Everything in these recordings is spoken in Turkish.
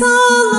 So.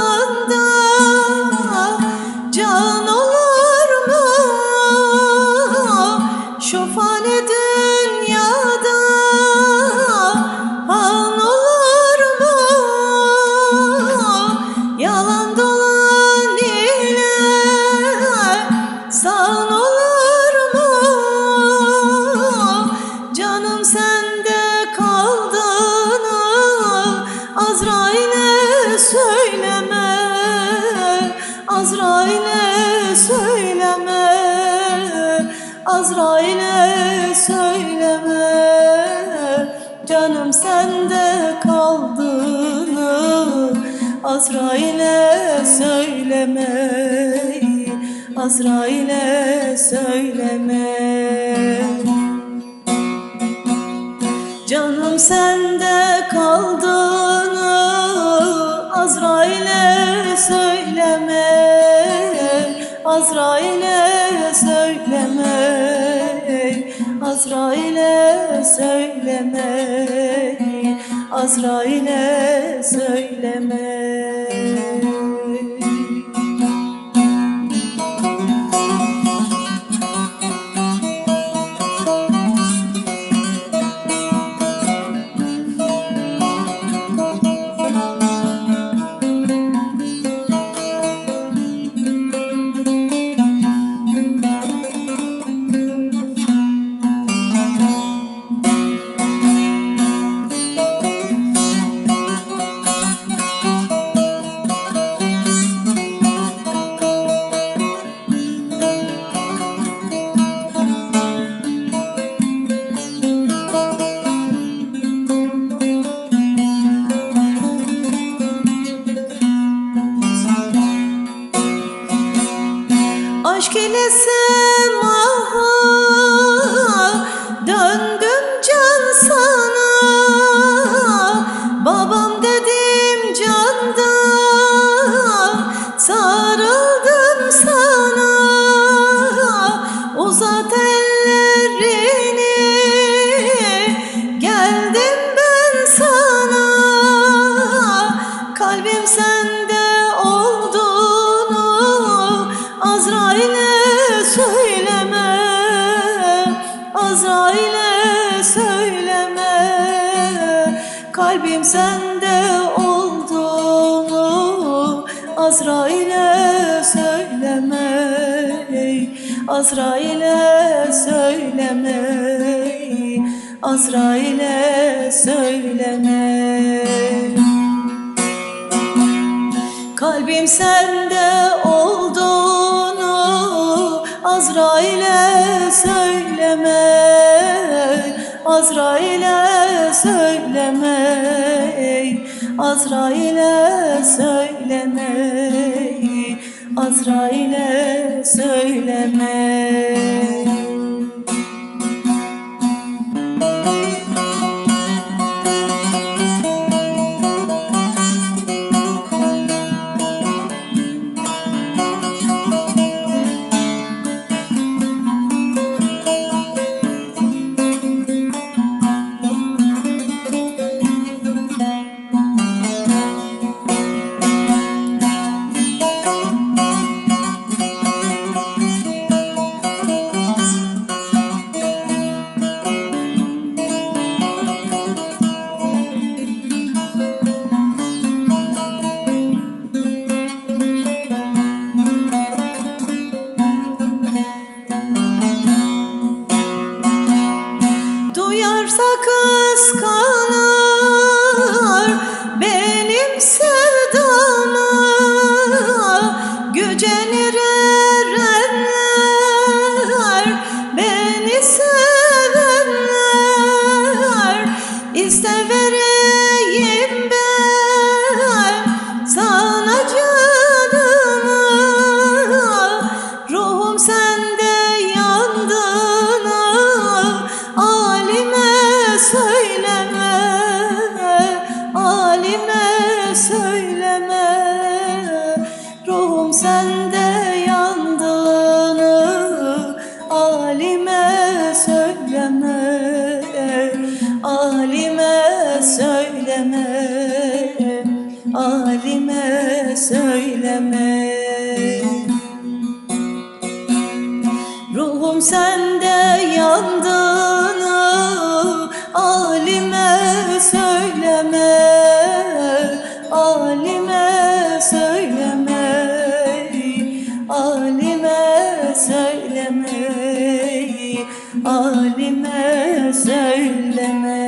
Azrail'e söyleme Canım sende kaldığını Azrail'e söyleme Azrail'e söyleme. Canım sende kaldığını Azrail'e söyleme Azrail'e Azrail'e söyleme Azrail'e söyleme nós que lhe é Kalbim sende olduğunu Azrail'e söyleme Azrail'e söyleme Azrail'e söyleme. Kalbim sende olduğunu Azrail'e söyleme Azrail'e söyleme Azrail'e söyleme Azrail'e söyleme Ruhum sende yandığını alime söyleme Alime söyleme Alime söyleme. Ruhum sende yandığını alime söyleme söyleme